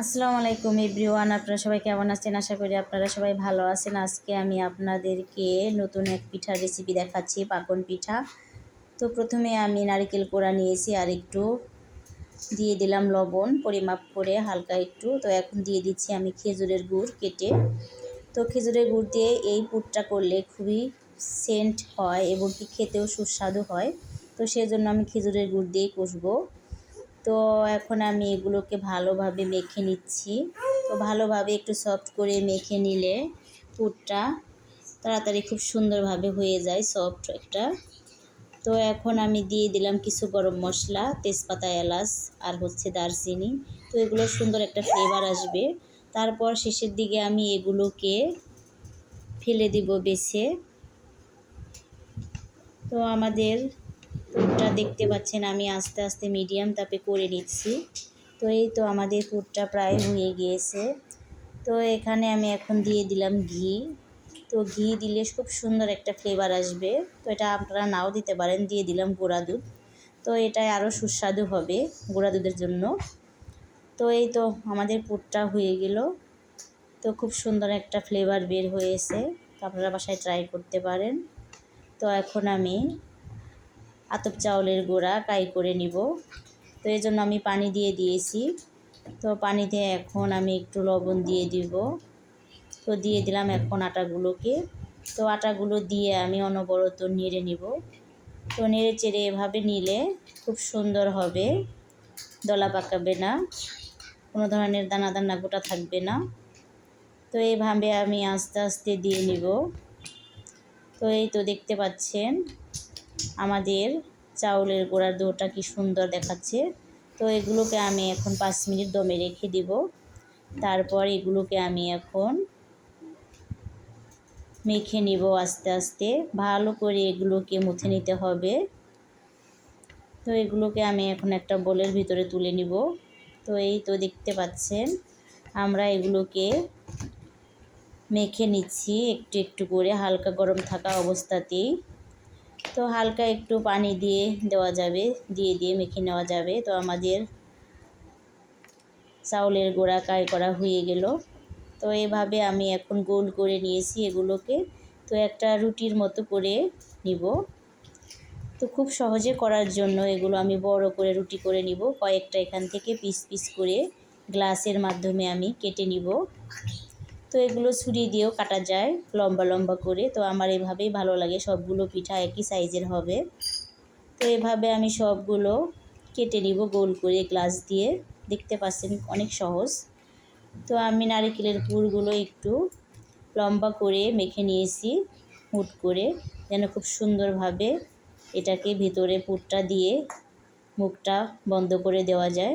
আসসালামু আলাইকুম এভরিওয়ান, আপনারা সবাই কেমন আছেন? আশা করি আপনারা সবাই ভালো আছেন। আজকে আমি আপনাদেরকে নতুন এক পিঠার রেসিপি দেখাচ্ছি, পাকন পিঠা। তো প্রথমে আমি নারকেল কোড়া নিয়েছি আর একটু দিয়ে দিলাম লবণ, পরিমাপ করে হালকা একটু। তো এখন দিয়ে দিচ্ছি আমি খেজুরের গুড় কেটে। তো খেজুরের গুড় দিয়ে এই পুরটা করলে খুবই সেন্ট হয় এবং কি খেতেও সুস্বাদু হয়। তো সেজন্য আমি খেজুরের গুড় দিয়েই কষবো। তো এখন আমি এগুলোকে ভালোভাবে মেখে নিচ্ছি। তো ভালোভাবে একটু সফট করে মেখে নিলে পুরটা তাড়াতাড়ি খুব সুন্দরভাবে হয়ে যায় সফট একটা। তো এখন আমি দিয়ে দিলাম কিছু গরম মশলা, তেজপাতা, এলাচ আর হচ্ছে দারচিনি। তো এগুলো সুন্দর একটা ফ্লেভার আসবে। তারপর শেষের দিকে আমি এগুলোকে ফেলে দিব বেছে। তো আমাদের পুরটা দেখতে পাচ্ছেন, আমি আস্তে আস্তে মিডিয়াম তাপে করে নিচ্ছি। তো এই তো আমাদের পুরটা প্রায় হয়ে গিয়েছে। তো এখানে আমি এখন দিয়ে দিলাম ঘি। তো ঘি দিলে খুব সুন্দর একটা ফ্লেভার আসবে। তো এটা আপনারা নাও দিতে পারেন, দিয়ে দিলাম গোড়া দুধ। তো এটাই আরও সুস্বাদু হবে গোড়া দুধের জন্য। তো এই তো আমাদের পুরটা হয়ে গেল। তো খুব সুন্দর একটা ফ্লেভার বের হয়েছে। তো আপনারা বাসায় ট্রাই করতে পারেন। তো এখন আমি আতপ চাউলের গোড়া কাই করে নিব। তো এই জন্য আমি পানি দিয়ে দিয়েছি। তো পানিতে এখন আমি একটু লবণ দিয়ে দিব। তো দিয়ে দিলাম এখন আটাগুলোকে। তো আটাগুলো দিয়ে আমি অনবরত নেড়ে নিব। তো নেড়ে চেড়ে এভাবে নিলে খুব সুন্দর হবে। দলা পাকাবে না। কোনো ধরনের দানা দানা গোটা থাকবে না। তো এইভাবে আমি আস্তে আস্তে দিয়ে নিব। তো এই তো দেখতে পাচ্ছেন। আমাদের চাউলের গোড়ার দোটা কি সুন্দর দেখাচ্ছে। তো এগুলোকে আমি এখন পাঁচ মিনিট দমে রেখে দিব। তারপর এগুলোকে আমি এখন মেখে নিব আস্তে আস্তে। ভালো করে এগুলোকে মুছে নিতে হবে। তো এগুলোকে আমি এখন একটা বোলের ভিতরে তুলে নিব। তো এই তো দেখতে পাচ্ছেন, আমরা এগুলোকে মেখে নিচ্ছি। একটু একটু করে হালকা গরম থাকা অবস্থাতেই। তো হালকা একটু পানি দিয়ে দেওয়া যাবে, দিয়ে দিয়ে মেখে নেওয়া যাবে। তো আমাদের চাউলের গোড়া কাই করা হয়ে গেল। তো এভাবে আমি এখন গোল করে নিয়েছি এগুলোকে। তো একটা রুটির মতো করে নিব। তো খুব সহজে করার জন্য এগুলো আমি বড় করে রুটি করে নিব। কয়েকটা এখান থেকে পিস পিস করে গ্লাসের মাধ্যমে আমি কেটে নিব। তো এগুলো ছুরি দিয়েও কাটা যায় লম্বা লম্বা করে। তো আমার এভাবেই ভালো লাগে, সবগুলো পিঠা একই সাইজের হবে। তো এভাবে আমি সবগুলো কেটে নিব গোল করে গ্লাস দিয়ে। দেখতে পাচ্ছেন অনেক সহজ। তো আমি নারিকেলের পুরগুলো একটু লম্বা করে মেখে নিয়েছি মুট করে, যেন খুব সুন্দরভাবে এটাকে ভিতরে পুরটা দিয়ে মুখটা বন্ধ করে দেওয়া যায়।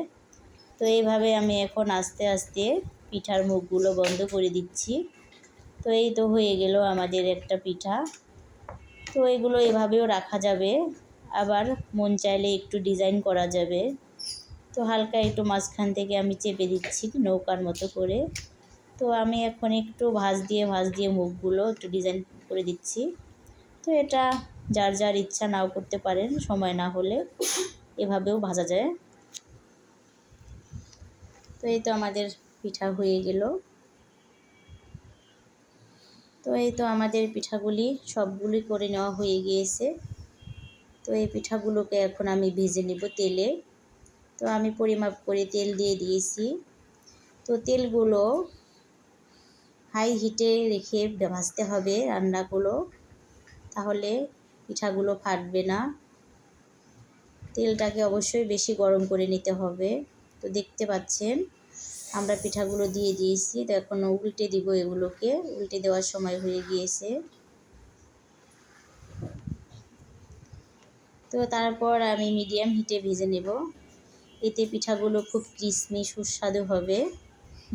তো এইভাবে আমি এখন আস্তে আস্তে পিঠার মুখগুলো বন্ধ করে দিচ্ছি। তো এই তো হয়ে গেল আমাদের একটা পিঠা। তো এগুলো এভাবেও রাখা যাবে। আবার মন চাইলে একটু ডিজাইন করা যাবে। তো হালকা একটু মাঝখান থেকে আমি চেপে দিচ্ছি নৌকার মতো করে। তো আমি এখন একটু ভাজ দিয়ে ভাজ দিয়ে মুখগুলো একটু ডিজাইন করে দিচ্ছি। তো এটা যার যার ইচ্ছা নাও করতে পারেন, সময় না হলে এভাবেও ভাজা যায়। তো এই তো আমাদের পিঠা হয়ে গেল। তো এই তো আমাদের পিঠাগুলি সবগুলি করে নেওয়া হয়ে গিয়েছে। তো এই পিঠাগুলোকে এখন আমি ভেজে নেব তেলে। তো আমি পরিমাপ করে তেল দিয়ে দিয়েছি। তো তেলগুলো হাই হিটে রেখে ভাজতে হবে রান্নাগুলো। তাহলে পিঠাগুলো ফাটবে না। তেলটাকে অবশ্যই বেশি গরম করে নিতে হবে। তো দেখতে পাচ্ছেন আমরা পিঠাগুলো দিয়ে দিয়েছি। তো এখন উল্টে দিব এগুলোকে। উল্টে দেওয়ার সময় হয়ে গিয়েছে। তো তারপর আমি মিডিয়াম হিটে ভেজে নেব। এতে পিঠাগুলো খুব ক্রিসমি সুস্বাদু হবে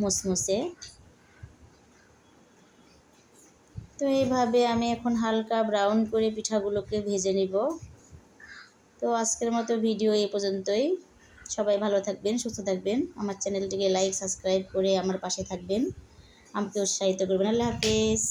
মুসমুসে। তো এইভাবে আমি এখন হালকা ব্রাউন করে পিঠাগুলোকে ভেজে নিব। তো আজকের মতো ভিডিও এ পর্যন্তই। সবাই ভালো থাকবেন, সুস্থ থাকবেন। আমার চ্যানেলটিকে লাইক সাবস্ক্রাইব করে আমার পাশে থাকবেন। আমাকে উৎসাহিত করবেন। আল্লাহ হাফেজ।